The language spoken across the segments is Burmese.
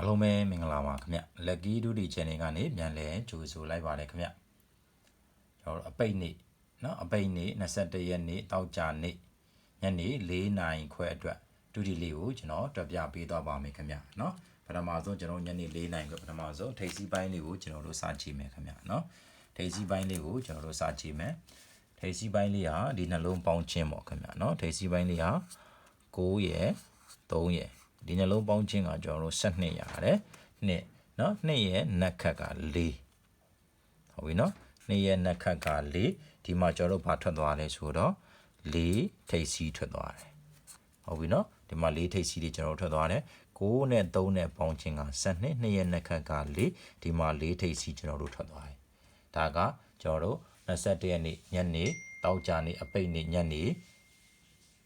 အားလုံးပဲမင်္ဂလာပါခင်ဗျ Lucky Duty Channel ကနေပြန်လဲကြိုဆိုလိုက်ပါတယ်ခင်ဗျကျွန်တော်တို့အပိတ်နေ့เนาะအပိတ်နေ့21ရက်နေ့တောက်ကြနေ့ညနေ4နာရီခွဲအတွက်ဒုတိလေးကိုကျွန်တော်တွက်ပြပေးသွားပါမယ်ခင်ဗျเนาะပထမဆုံးကျွန်တော်ညနေ4နာရီခွဲပထမဆုံးထိပ်စီးပိုင်းလေးကိုကျွန်တော်တို့စကြည့်မယ်ခင်ဗျเนาะထိပ်စီးပိုင်းလေးကိုကျွန်တော်တို့စကြည့်မယ်ထိပ်စီးပိုင်းလေးဟာဒီနှလုံးပေါင်းခြင်းပေါ့ခင်ဗျเนาะထိပ်စီးပိုင်းလေးဟာ9ရယ်3ရယ် ဒီနှလုံးပေါင်းခြင်းကကျွန်တော်တို့12ရတယ်နှစ်နော်နှစ်ရဲ့နက်ခက်က4ဟုတ်ပြီနော်နှစ်ရဲ့နက်ခက်က4ဒီမှာကျွန်တော်တို့ဘာထွက်သွားလဲဆိုတော့4ထိပ်စီးထွက်သွားတယ်ဟုတ်ပြီနော်ဒီမှာ4ထိပ်စီးတွေကျွန်တော်တို့ထွက်သွားတယ်9နဲ့3နဲ့ပေါင်းခြင်းက12နှစ်ရဲ့နက်ခက်က4ဒီမှာ4ထိပ်စီးကျွန်တော်တို့ထွက်သွားတယ်ဒါကကျွန်တော်တို့21ရက်နေ့ညနေတောက်ကြနေ့အပိတ်နေ့ညနေ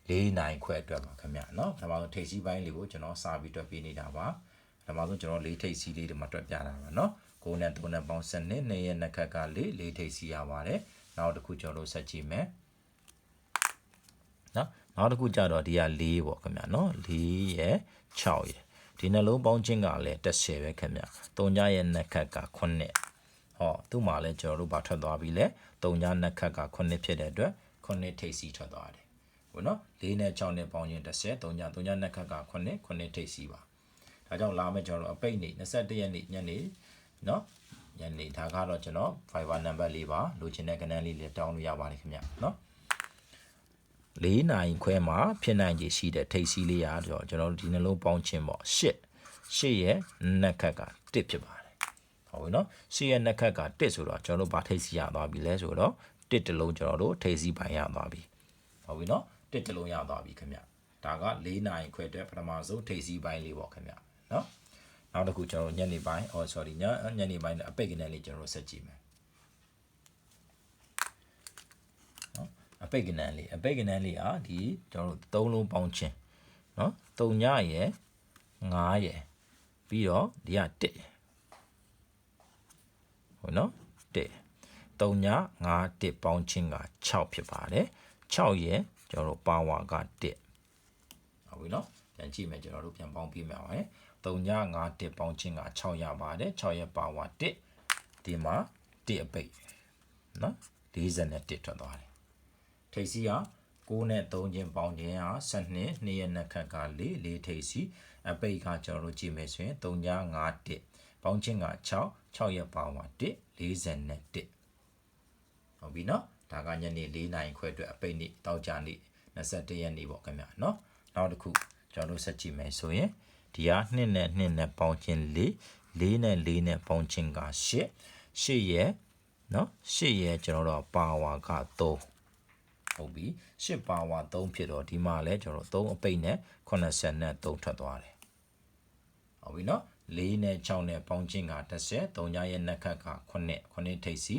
၄နိုင်ခွဲအတွက်ပါခင်ဗျเนาะပထမဆုံးထိပ်စီးပိုင်းလေးကိုကျွန်တော်စာပြီးတွက်ပြနေတာပါပထမဆုံးကျွန်တော်၄ထိပ်စီးလေးတွေမှာတွက်ပြတာပါเนาะကိုနဲ့3နဲ့ပေါင်း7နှစ်နှစ်ရဲ့နှစ်ခက်က၄၄ထိပ်စီးရပါတယ်နောက်တစ်ခုကျွန်တော်တို့ဆက်ကြည့်မယ်เนาะနောက်တစ်ခုကြတော့ဒီက၄ပေါ့ခင်ဗျเนาะ၄ရဲ့6ရဲ့ဒီနှလုံးပေါင်းခြင်းကလည်း10ပဲခင်ဗျ3ညရဲ့နှစ်ခက်က9ဟောသူ့မှာလည်းကျွန်တော်တို့ဗာထွက်သွားပြီလေ3ညနှစ်ခက်က9ဖြစ်တဲ့အတွက်9ထိပ်စီးထွက်သွားတယ် ပေါ့နော်၄နဲ့6နဲ့ပေါင်းရင်30 3ည3ညနှစ်ခက်က9 9ထိပ်စီးပါဒါကြောင့်လာမယ့်ကျွန်တော်တို့အပိတ်နေ21ရက်နေ့ညနေနော်ညနေဒါကတော့ကျွန်တော် Viber number လေးပါလိုချင်တဲ့ကဏ္ဍလေးလေးတောင်းလို့ရပါတယ်ခင်ဗျနော်၄နိုင်ခွဲမှာဖြစ်နိုင်ခြေရှိတဲ့ထိပ်စီးလေးရာတော့ကျွန်တော်တို့ဒီနှလုံးပေါင်းခြင်းပေါ့၈၈ရဲ့နှစ်ခက်က1ဖြစ်ပါတယ်ဟုတ်ပြီနော်၈ရဲ့နှစ်ခက်က1ဆိုတော့ကျွန်တော်တို့ဗာထိပ်စီးရသွားပြီလဲဆိုတော့1တလုံးကျွန်တော်တို့ထိပ်စီးပိုင်းရသွားပြီဟုတ်ပြီနော် တစ်တလုံးရသွားပြီခင်ဗျဒါက၄နိုင်ခွဲအတွက်ပထမဆုံးထိပ်စီးပိုင်းလေးပေါ့ခင်ဗျနော်နောက်တစ်ခုကျွန်တော်ညနေပိုင်း oh sorry ညညနေပိုင်းအပိတ်ကနေလေးကျွန်တော်ဆက်ကြည့်မယ်နော်အပိတ်ကနေလေးအပိတ်ကနေလေးอ่ะဒီကျွန်တော်တို့၃လုံးပေါင်းချင်းနော်၃ညရယ်9ရယ်ပြီးတော့ဒီက1ဟုတ်နော်1 3ည9 1ပေါင်းချင်းက6ဖြစ်ပါတယ်6ရယ် ကျွန်တော်တို့ပါဝါက1ဟုတ်ပြီနော်ပြန်ကြည့်မယ်ကျွန်တော်တို့ပြန်ပေါင်းပြမယ်အောင်3ည5 1ပေါင်းချင်းက6ရပါတယ်6ရဲ့ပါဝါ1ဒီမှာ1အပိတ်နော်40နဲ့1ထွက်သွားတယ်ထိပ်စီက6နဲ့3ချင်းပေါင်းချင်းဟာ12 2ရဲ့နှစ်ခက်က4 4ထိပ်စီအပိတ်ကကျွန်တော်တို့ကြည့်မယ်ဆိုရင်3ည5 1ပေါင်းချင်းက6 6ရဲ့ပါဝါ1 40နဲ့1ဟုတ်ပြီနော် ဒါကညနေ၄နာရီခွဲအတွက်အပိတ်နေ့တောက်ကြနေ့21ရက်နေ့ပေါ့ခင်ဗျာเนาะနောက်တစ်ခုကျွန်တော်တို့ဆက်ကြည့်မယ်ဆိုရင်ဒီဟာ2နဲ့2နဲ့ပေါင်းခြင်း4 4နဲ့4နဲ့ပေါင်းခြင်းက8 8ရဲ့เนาะ8ရဲ့ကျွန်တော်တို့ပါဝါက3ဟုတ်ပြီ8ပါဝါ3ဖြစ်တော့ဒီမှာလဲကျွန်တော်တို့3အပိတ်နဲ့80နဲ့3ထွက်သွားတယ်ဟုတ်ပြီเนาะ4နဲ့6နဲ့ပေါင်းခြင်းက30 3ညရဲ့နှစ်ခက်က9 9ထိပ်စီ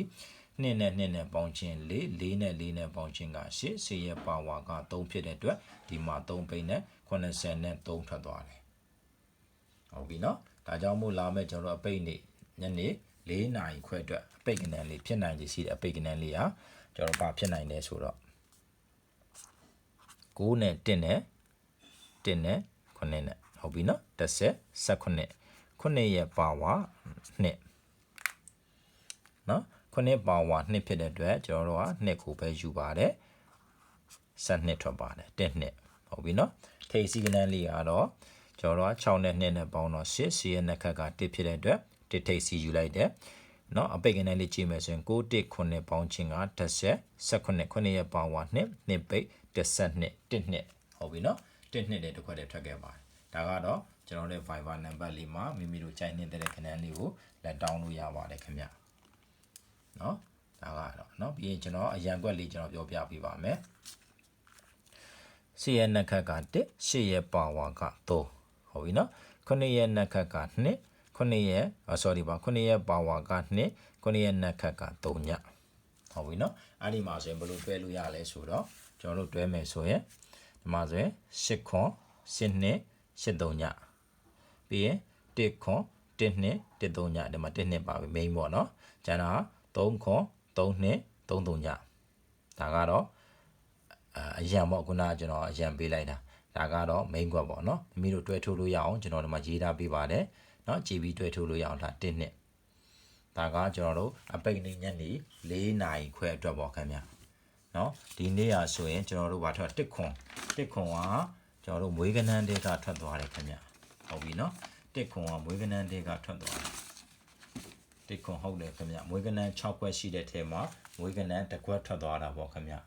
နှစ်နဲ့နှစ်နဲ့ပေါင်းခြင်း၄၄နဲ့၄နဲ့ပေါင်းခြင်းက၈ဆေးရဲ့ပါဝါက3ဖြစ်တဲ့အတွက်ဒီမှာ3ပိတ်နဲ့80နဲ့3ထွက်သွားတယ်ဟုတ်ပြီနော်ဒါကြောင့်မို့လာမဲ့ကျွန်တော်အပိတ်နေ့ညနေ၄နာရီခွဲအတွက်အပိတ်ကနေလေးဖြစ်နိုင်ခြေရှိတဲ့အပိတ်ကနေလေးဟာကျွန်တော်ဘာဖြစ်နိုင်လဲဆိုတော့9နဲ့1နဲ့1နဲ့9နဲ့ဟုတ်ပြီနော်30 19 9ရဲ့ပါဝါ2နော် ခုနှစ်ပါဝါနှစ်ဖြစ်တဲ့အတွက်ကျွန်တော်တို့ကနှစ်ကိုပဲယူပါတယ်ဆက်နှစ်ထွက်ပါတယ်တစ်နှစ်ဟုတ်ပြီနော်ထိပ်စီကနန်းလေးကတော့ကျွန်တော်တို့က6နဲ့2နဲ့ပေါင်းတော့10စီရဲ့နှစ်ခက်က1ဖြစ်တဲ့အတွက်တစ်ထိပ်စီယူလိုက်တယ်နော်အပိတ်ကနန်းလေးကြည့်မယ်ဆိုရင်6 1 9ပေါင်းခြင်းက30 19 9ရဲ့ပါဝါ2နှစ်ပိတ်12 1နှစ်ဟုတ်ပြီနော်1နှစ်တဲ့တစ်ခွက်တည်းထွက်ခဲ့ပါတယ်ဒါကတော့ကျွန်တော်တို့ Viber number လေးမှာမိမိတို့ကြိုက်နေတဲ့ခဏန်းလေးကိုလက်တောင်းလို့ရပါတယ်ခင်ဗျာ เนาะဒါကတော့เนาะပြီးရင်ကျွန်တော်အရန်ကွက်လေးကျွန်တော်ပြောပြပေးပါမယ်4ရဲ့နှစ်ခက်က1 8ရဲ့ပါဝါက3ဟုတ်ပြီเนาะ9ရဲ့နှစ်ခက်က2 9ရဲ့ sorry ပါ9ရဲ့ပါဝါက2 9ရဲ့နှစ်ခက်က3ညဟုတ်ပြီเนาะအဲ့ဒီမှာဆိုရင်ဘယ်လိုတွဲလို့ရလဲဆိုတော့ကျွန်တော်တို့တွဲမယ်ဆိုရင်ဒီမှာဆိုရင်8ခွန်8နှစ်8 3ညပြီးရင်1ခွန်1နှစ်1 3ညဒီမှာ1နှစ်ပါပဲ main ပေါ့เนาะကျန်တာ 3ခွန်3နှစ်3 3ညဒါကတော့အရန်ပေါ့ခုနကကျွန်တော်အရန်ပေးလိုက်တာဒါကတော့ main ကွက်ပေါ့နော်မိမိတို့တွဲထိုးလို့ရအောင်ကျွန်တော်ဒီမှာရေးထားပေးပါတယ်နော်ကြည်ပြီးတွဲထိုးလို့ရအောင်ဒါ1နှစ်ဒါကကျွန်တော်တို့အပိတ်နေညနေ4နာရီခွဲအတွက်ပေါ့ခင်ဗျာနော်ဒီနေ့อ่ะဆိုရင်ကျွန်တော်တို့ဘာထွက်တစ်ခွန်တစ်ခွန်ကကျွန်တော်တို့မွေးကနန်းတဲကထွက်သွားတယ်ခင်ဗျာဟုတ်ပြီနော်တစ်ခွန်ကမွေးကနန်းတဲကထွက်သွားတယ် 1ခွန်ဟုတ်တယ်ခင်ဗျာမွေးကနန်း6ခွက်ရှိတဲ့ထဲမှာမွေးကနန်းတစ်ခွက်ထွက်သွားတာပေါ့ခင်ဗျာ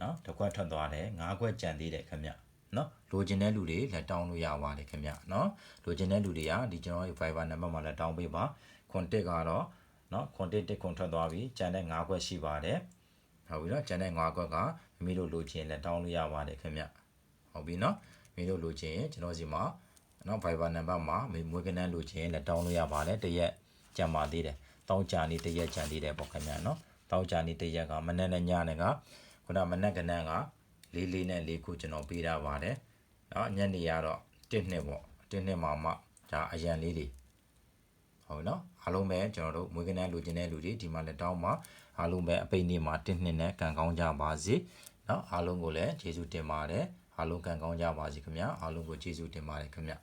နော်တစ်ခွက်ထွက်သွားတယ်၅ခွက်ကြံသေးတယ်ခင်ဗျနော်လိုချင်တဲ့လူတွေလက်တောင်းလို့ရပါတယ်ခင်ဗျနော်လိုချင်တဲ့လူတွေကဒီကျွန်တော်ရဲ့ Viber နံပါတ်မှာလက်တောင်းပေးပါခွန်တစ်ကတော့နော်ခွန်တစ်တစ်ခွန်ထွက်သွားပြီကြံတဲ့၅ခွက်ရှိပါတယ်ဟုတ်ပြီနော်ကြံတဲ့၅ခွက်ကမိမိတို့လိုချင်လက်တောင်းလို့ရပါတယ်ခင်ဗျဟုတ်ပြီနော်မိမိတို့လိုချင်ကျွန်တော်စီမှာနော် Viber နံပါတ်မှာမိမွေးကနန်းလိုချင်လက်တောင်းလို့ရပါတယ်တရက် ကြံပါသေးတယ်တောင်းကြနေတရက်ကြံသေးတယ်ပေါ့ခင်ဗျာနော်တောင်းကြနေတရက်ကမနက်နဲ့ညနဲ့ကခုနမနက်ကနန်းကလေးလေးနဲ့လေးခုကျွန်တော်ပေးထားပါတယ်နော်ညနေရတော့တစ်နှစ်ပေါ့တစ်နှစ်မှမှဒါအရန်လေးတွေဟုတ်နော်အားလုံးပဲကျွန်တော်တို့မွေးကနန်းလူကျင်တဲ့လူတွေဒီမှာလက်တောင်းမှာအားလုံးပဲအပိတ်နေ့မှာတစ်နှစ်နဲ့ကံကောင်းကြပါစေနော်အားလုံးကိုလည်းကျေးဇူးတင်ပါတယ်အားလုံးကံကောင်းကြပါစေခင်ဗျာအားလုံးကိုကျေးဇူးတင်ပါတယ်ခင်ဗျာ